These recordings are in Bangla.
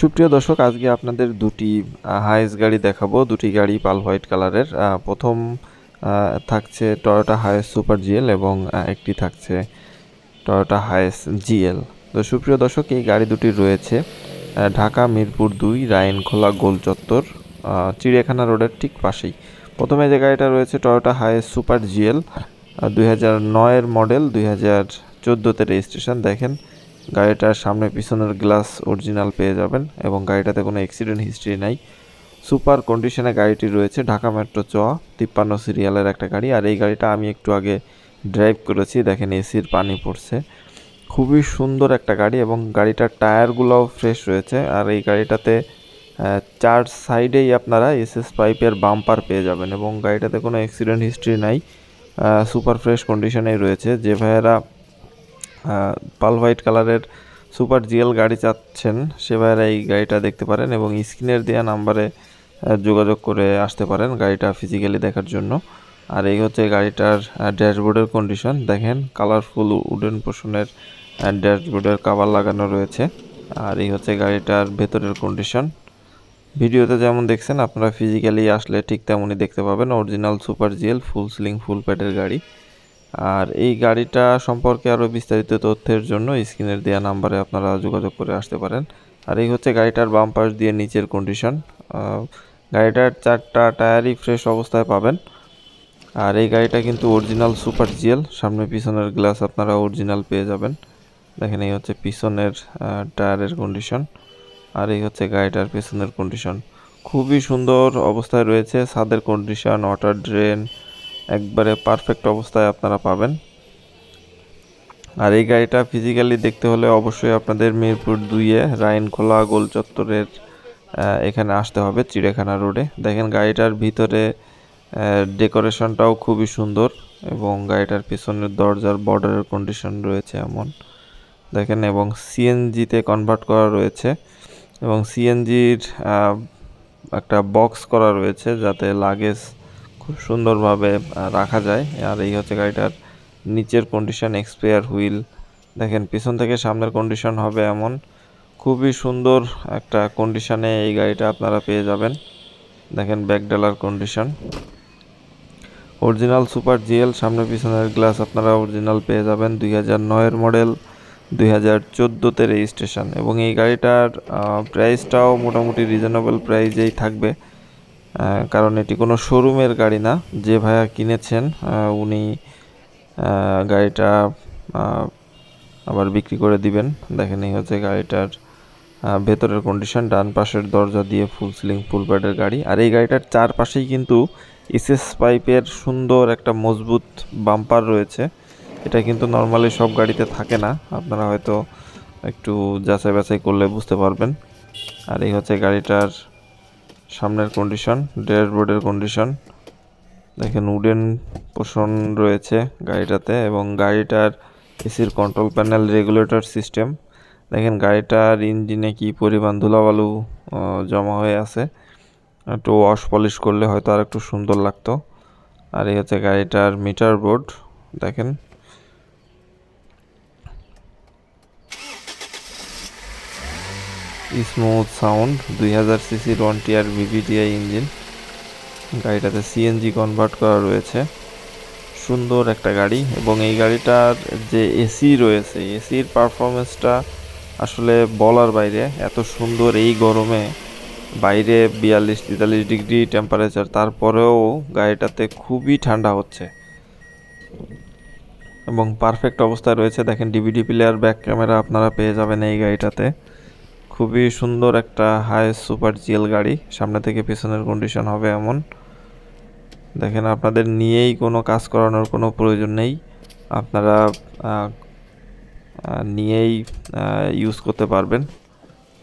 সুপ্রিয় দর্শক, আজকে আপনাদের দুটি হাইস গাড়ি দেখাবো। দুটি গাড়ি পাল হোয়াইট কালারের। প্রথম থাকছে টয়োটা হাইস সুপার জিএল এবং একটি থাকছে টয়োটা হাইস জিএল তো সুপ্রিয় দর্শক, এই গাড়ি দুটি রয়েছে ঢাকা, মিরপুর দুই, রায়নখোলা, গোল চত্বর চিড়িয়াখানা রোডের ঠিক পাশেই। প্রথমে যে গাড়িটা রয়েছে টয়োটা হাইস সুপার জিএল দুই হাজার নয়ের মডেল, দুই হাজার চোদ্দোতে রেজিস্ট্রেশন, দেখেন। গাড়িটার সামনে পিছনের গ্লাস অরিজিনাল পেয়ে যাবেন এবং গাড়িটাতে কোনো অ্যাক্সিডেন্ট হিস্ট্রি নাই। সুপার কন্ডিশনে গাড়িটি রয়েছে, ঢাকা মেট্রো চ, তিপ্পান্ন সিরিয়ালের একটা গাড়ি। আর এই গাড়িটা আমি একটু আগে ড্রাইভ করেছি, দেখেন এসির পানি পড়ছে। খুবই সুন্দর একটা গাড়ি এবং গাড়িটার টায়ারগুলোও ফ্রেশ রয়েছে। আর এই গাড়িটাতে চার সাইডেই আপনারা এসএস পাইপের বাম্পার পেয়ে যাবেন এবং গাড়িটাতে কোনো অ্যাক্সিডেন্ট হিস্ট্রি নাই। সুপার ফ্রেশ কন্ডিশনেই রয়েছে। যে ভাইয়েরা পাল হোয়াইট কালারের সুপার জিএল গাড়ি চাচ্ছেন। সে এই গাড়িটা দেখতে পারেন এবং স্ক্রিনের দেওয়া নাম্বারে যোগাযোগ করে আসতে পারেন গাড়িটা ফিজিক্যালি দেখার জন্য। আর এই হচ্ছে গাড়িটার ড্যাশবোর্ডের কন্ডিশন দেখেন কালারফুল উডেন পোষণের ড্যাশবোর্ডের কাভার লাগানো রয়েছে। আর এই হচ্ছে গাড়িটার ভেতরের কন্ডিশন ভিডিওতে যেমন দেখছেন, আপনারা ফিজিক্যালি আসলে ঠিক তেমনই দেখতে পাবেন। Original super GL full ceiling full প্যাডের গাড়ি। আর এই গাড়িটা সম্পর্কে আরও বিস্তারিত তথ্যের জন্য স্ক্রিনের দেওয়া নাম্বারে আপনারা যোগাযোগ করে আসতে পারেন। আর এই হচ্ছে গাড়িটার বাম পাশ দিয়ে নিচের কন্ডিশন গাড়িটার চারটা টায়ারই ফ্রেশ অবস্থায় পাবেন। আর এই গাড়িটা কিন্তু অরিজিনাল সুপার জিএল সামনে পিছনের গ্লাস আপনারা অরিজিনাল পেয়ে যাবেন। দেখেন এই হচ্ছে পিছনের টায়ারের কন্ডিশন আর এই হচ্ছে গাড়িটার পেছনের কন্ডিশন খুবই সুন্দর অবস্থায় রয়েছে, ছাদের কন্ডিশন ওয়াটার ড্রেন একবারে পারফেক্ট অবস্থায় আপনারা পাবেন। আর এই গাড়িটা ফিজিক্যালি দেখতে হলে অবশ্যই আপনাদের মিরপুর দুইয়ে রাইনখোলা গোল চত্বরের এখানে আসতে হবে চিড়িয়াখানা রোডে। দেখেন গাড়িটার ভিতরে ডেকোরেশনটাও খুবই সুন্দর এবং গাড়িটার পিছনের দরজার বর্ডারের কন্ডিশন রয়েছে এমন। দেখেন এবং সিএনজিতে কনভার্ট করা রয়েছে এবং সিএনজির একটা বক্স করা রয়েছে যাতে লাগেজ খুব সুন্দরভাবে রাখা যায়। আর এই হচ্ছে গাড়িটার নিচের কন্ডিশন এক্সপেয়ার হুইল দেখেন, পিছন থেকে সামনের কন্ডিশন হবে এমন। খুবই সুন্দর একটা কন্ডিশনে এই গাড়িটা আপনারা পেয়ে যাবেন। দেখেন ব্যাকডালার কন্ডিশন অরিজিনাল সুপার জিএল সামনে পিছনের গ্লাস আপনারা অরিজিনাল পেয়ে যাবেন। দুই হাজার নয়ের মডেল দুই হাজার চোদ্দোতে রেজিস্ট্রেশন এবং এই গাড়িটার প্রাইসটাও মোটামুটি রিজনেবল প্রাইজেই থাকবে। কারণ এটি কোনো শোরুমের গাড়ি না। যে ভাইয়া কিনেছেন উনি গাড়িটা আবার বিক্রি করে দিবেন। দেখেন এই হচ্ছে গাড়িটার ভেতরের কন্ডিশন ডান পাশের দরজা দিয়ে ফুল সিলিং ফুল প্যাডের গাড়ি। আর এই গাড়িটার চারপাশেই কিন্তু এসএস পাইপের সুন্দর একটা মজবুত বাম্পার রয়েছে। এটা কিন্তু নর্মালি সব গাড়িতে থাকে না। আপনারা হয়তো একটু যাচাই বাছাই করলে বুঝতে পারবেন। আর এই হচ্ছে গাড়িটার সামনের কন্ডিশন ড্যাশবোর্ডের কন্ডিশন দেখেন উডেন পোষণ রয়েছে গাড়িটাতে এবং গাড়িটার এসির কন্ট্রোল প্যানেল রেগুলেটর সিস্টেম দেখেন গাড়িটার ইঞ্জিনে কি পরিমাণ ধুলাবালু জমা হয়ে আছে। একটু ওয়াশ পলিশ করলে হয়তো আর একটু সুন্দর লাগতো। আর এই হচ্ছে গাড়িটার মিটার বোর্ড দেখেন স্মুথ সাউন্ড দুই হাজার সিসির ওয়ান টিয়ার ভিভিটিআই ইঞ্জিন গাড়িটাতে সিএনজি কনভার্ট করা রয়েছে। সুন্দর একটা গাড়ি এবং এই গাড়িটার যে এসি রয়েছে এসির পারফরমেন্সটা আসলে বলার বাইরে, এত সুন্দর এই গরমে বাইরে বিয়াল্লিশ, তেতাল্লিশ ডিগ্রি টেম্পারেচার তারপরেও গাড়িটাতে খুবই ঠান্ডা হচ্ছে। এবং পারফেক্ট অবস্থায় রয়েছে, দেখেন ডিভিডি প্লেয়ার ব্যাক ক্যামেরা আপনারা পেয়ে যাবেন এই গাড়িটাতে। খুবই সুন্দর একটা হাই সুপার জিএল গাড়ি। সামনে থেকে পেছনের কন্ডিশন হবে এমন। দেখেন, আপনাদের নিয়েই কোনো কাজ করানোর কোনো প্রয়োজন নেই। আপনারা নিয়েই ইউজ করতে পারবেন।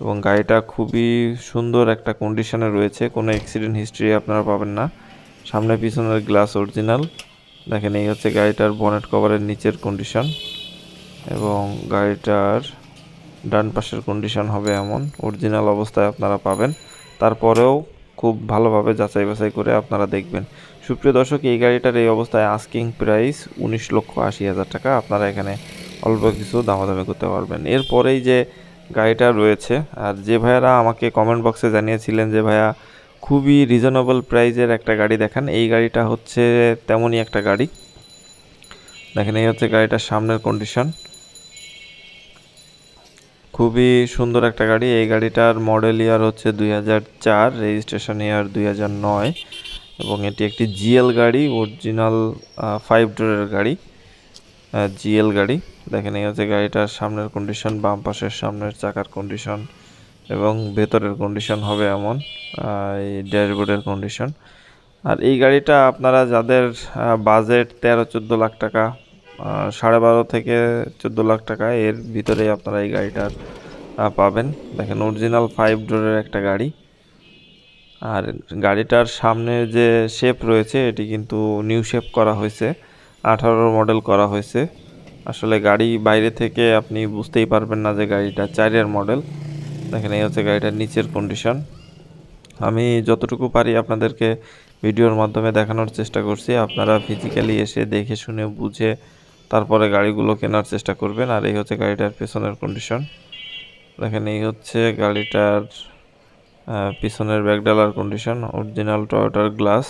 এবং গাড়িটা খুবই সুন্দর একটা কন্ডিশনে রয়েছে। কোনো অ্যাক্সিডেন্ট হিস্ট্রি আপনারা পাবেন না। সামনে পিছনের গ্লাস অরিজিনাল দেখেন, এই হচ্ছে গাড়িটার বনেট কভারের নিচের কন্ডিশন এবং গাড়িটার ডান পাশের কন্ডিশন হবে এমন। অরিজিনাল অবস্থায় আপনারা পাবেন। তারপরেও খুব ভালোভাবে যাচাই বাছাই করে আপনারা দেখবেন। সুপ্রিয় দর্শক, এই গাড়িটার এই অবস্থায় আস্কিং প্রাইস উনিশ লক্ষ আশি হাজার টাকা। আপনারা এখানে অল্প কিছু দামাদামি করতে পারবেন। এরপরেই যে গাড়িটা রয়েছে, আর যে ভাইয়ারা আমাকে কমেন্ট বক্সে জানিয়েছিলেন যে, ভাইয়া, খুবই রিজনেবল প্রাইজের একটা গাড়ি দেখান। এই গাড়িটা হচ্ছে তেমনই একটা গাড়ি। দেখেন, এই হচ্ছে গাড়িটার সামনের কন্ডিশন খুবই সুন্দর একটা গাড়ি। এই গাড়িটার মডেল ইয়ার হচ্ছে দুই হাজার চার রেজিস্ট্রেশন ইয়ার দুই নয় এবং এটি একটি জিএল গাড়ি অরিজিনাল ফাইভ ডোরের গাড়ি জিএল গাড়ি। দেখেন, এই হচ্ছে গাড়িটার সামনের কন্ডিশন বাম পাশের সামনের চাকার কন্ডিশন এবং ভেতরের কন্ডিশন হবে এমন এই ড্যাশবোর্ডের কন্ডিশন আর এই গাড়িটা আপনারা যাদের বাজেট তেরো, চোদ্দ লাখ টাকা সাড়ে বারো থেকে চোদ্দ লাখ টাকা। এর ভিতরে আপনারা এই গাড়িটার পাবেন। দেখেন অরিজিনাল ফাইভ ডোরের একটা গাড়ি। আর গাড়িটার সামনে যে শেপ রয়েছে, এটি কিন্তু নিউ শেপ করা হয়েছে। আঠারো মডেল করা হয়েছে। আসলে গাড়ি বাইরে থেকে আপনি বুঝতেই পারবেন না যে গাড়িটা চারের মডেল দেখেন, এই হচ্ছে গাড়িটার নিচের কন্ডিশন আমি যতটুকু পারি আপনাদেরকে ভিডিওর মাধ্যমে দেখানোর চেষ্টা করছি। আপনারা ফিজিক্যালি এসে দেখে শুনে বুঝে তারপরে গাড়িগুলো কেনার চেষ্টা করবেন, আর এই হচ্ছে গাড়িটার পেছনের কন্ডিশন দেখেন, এই হচ্ছে গাড়িটার পিছনের ব্যাকডালার কন্ডিশন অরিজিনাল টয়োটার গ্লাস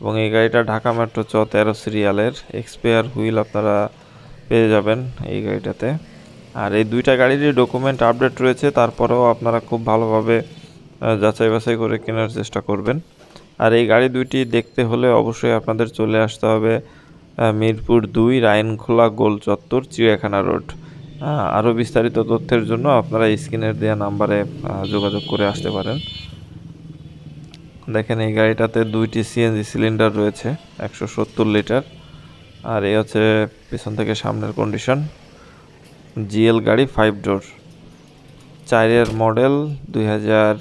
এবং এই গাড়িটা ঢাকা মেট্রো চ তেরো সিরিয়ালের এক্সপেয়ার হুইল আপনারা পেয়ে যাবেন এই গাড়িটাতে। আর এই দুইটা গাড়িরই ডকুমেন্ট আপডেট রয়েছে, তারপরেও আপনারা খুব ভালোভাবে যাচাই বাছাই করে কেনার চেষ্টা করবেন। আর এই গাড়ি দুইটি দেখতে হলে অবশ্যই আপনাদের চলে আসতে হবে মিরপুর দুই, রায়নখোলা গোল চত্বর, চিড়িয়াখানা রোড। আরও বিস্তারিত তথ্যের জন্য আপনারা স্ক্রিনের দেওয়া নাম্বারে যোগাযোগ করে আসতে পারেন। দেখেন, এই গাড়িটাতে দুইটি সিএনজি সিলিন্ডার রয়েছে, একশো সত্তর লিটার। আর এই হচ্ছে পিছন থেকে সামনের কন্ডিশন জিএল গাড়ি ফাইভ ডোর চারের মডেল দুই হাজার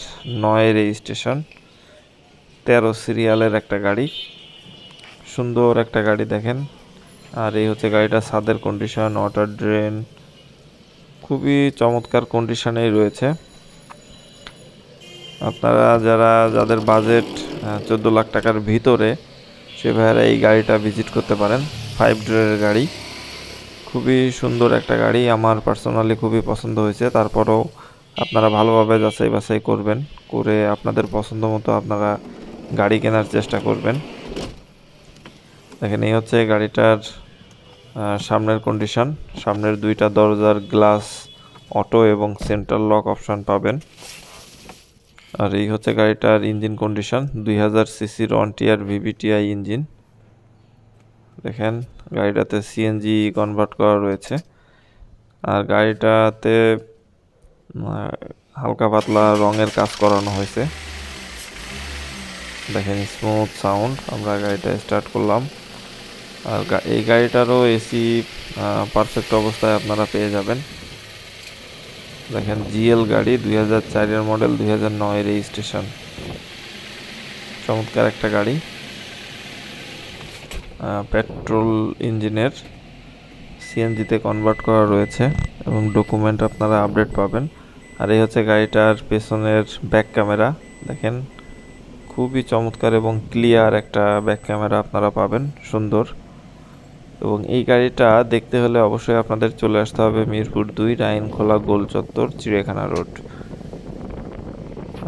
নয় রেজিস্ট্রেশন তেরো সিরিয়ালের একটা গাড়ি। সুন্দর একটা গাড়ি দেখেন। আর এই হচ্ছে গাড়িটা ছাদের কন্ডিশন ওয়াটার ড্রেন খুবই চমৎকার কন্ডিশনেই রয়েছে। আপনারা যারা, যাদের বাজেট চোদ্দ লাখ টাকার ভিতরে, সে ভাইয়েরা এই গাড়িটা ভিজিট করতে পারেন। ফাইভ ডোরের গাড়ি। খুবই সুন্দর একটা গাড়ি, আমার পার্সোনালি খুবই পছন্দ হয়েছে। তারপরেও আপনারা ভালোভাবে যাচাই বাছাই করবেন, করে আপনাদের পছন্দ মতো আপনারা গাড়ি কেনার চেষ্টা করবেন। দেখেন, এই হচ্ছে গাড়িটার সামনের কন্ডিশন সামনের দুইটা দরজার গ্লাস অটো এবং সেন্ট্রাল লক অপশন পাবেন। আর এই হচ্ছে গাড়িটার ইঞ্জিন কন্ডিশন দুই হাজার সিসির ওয়ান টিয়ার ভিভিটিআই ইঞ্জিন দেখেন, গাড়িটাতে সিএনজি কনভার্ট করা রয়েছে। আর গাড়িটাতে হালকা পাতলা রঙের কাজ করানো হয়েছে। দেখেন স্মুথ সাউন্ড আমরা গাড়িটা স্টার্ট করলাম। আর এই গাড়িটারও এসি পারফেক্ট অবস্থায় আপনারা পেয়ে যাবেন। দেখেন জিএল গাড়ি দুই হাজার চারের মডেল দুই হাজার নয় রেজিস্ট্রেশন চমৎকার একটা গাড়ি। পেট্রোল ইঞ্জিনের সিএনজিতে কনভার্ট করা রয়েছে এবং ডকুমেন্ট আপনারা আপডেট পাবেন। আর এই হচ্ছে গাড়িটার পেছনের ব্যাক ক্যামেরা দেখেন। খুবই চমৎকার এবং ক্লিয়ার একটা ব্যাক ক্যামেরা আপনারা পাবেন, সুন্দর। এবং এই গাড়িটা দেখতে হলে অবশ্যই আপনাদের চলে আসতে হবে মিরপুর দুই, রাইনখোলা গোল চত্বর, চিড়িয়াখানা রোড।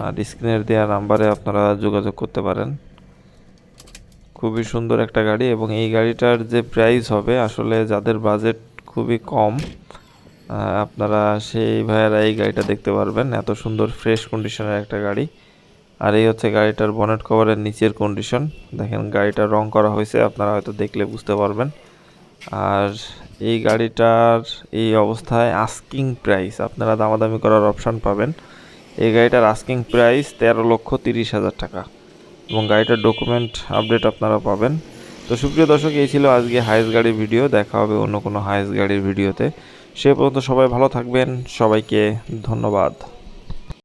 আর স্ক্রিনের দেওয়া নাম্বারে আপনারা যোগাযোগ করতে পারেন। খুবই সুন্দর একটা গাড়ি এবং এই গাড়িটার যে প্রাইস হবে, আসলে যাদের বাজেট খুবই কম আপনারা সেই ভাইয়েরা এই গাড়িটা দেখতে পারবেন। এত সুন্দর ফ্রেশ কন্ডিশনের একটা গাড়ি। আর এই হচ্ছে গাড়িটার বনেট কভারের নিচের কন্ডিশন দেখেন গাড়িটা রং করা হয়েছে, আপনারা হয়তো দেখলে বুঝতে পারবেন। আর এই গাড়িটার এই অবস্থায় আস্কিং প্রাইস আপনারা দামাদামি করার অপশন পাবেন। এই গাড়িটার আস্কিং প্রাইস তেরো লক্ষ তিরিশ হাজার টাকা এবং গাড়িটার ডকুমেন্ট আপডেট আপনারা পাবেন। তো সুপ্রিয় দর্শক, এই ছিল আজকে হাইস গাড়ির ভিডিও দেখা হবে অন্য কোনো হাইস গাড়ির ভিডিওতে সে পর্যন্ত সবাই ভালো থাকবেন, সবাইকে ধন্যবাদ।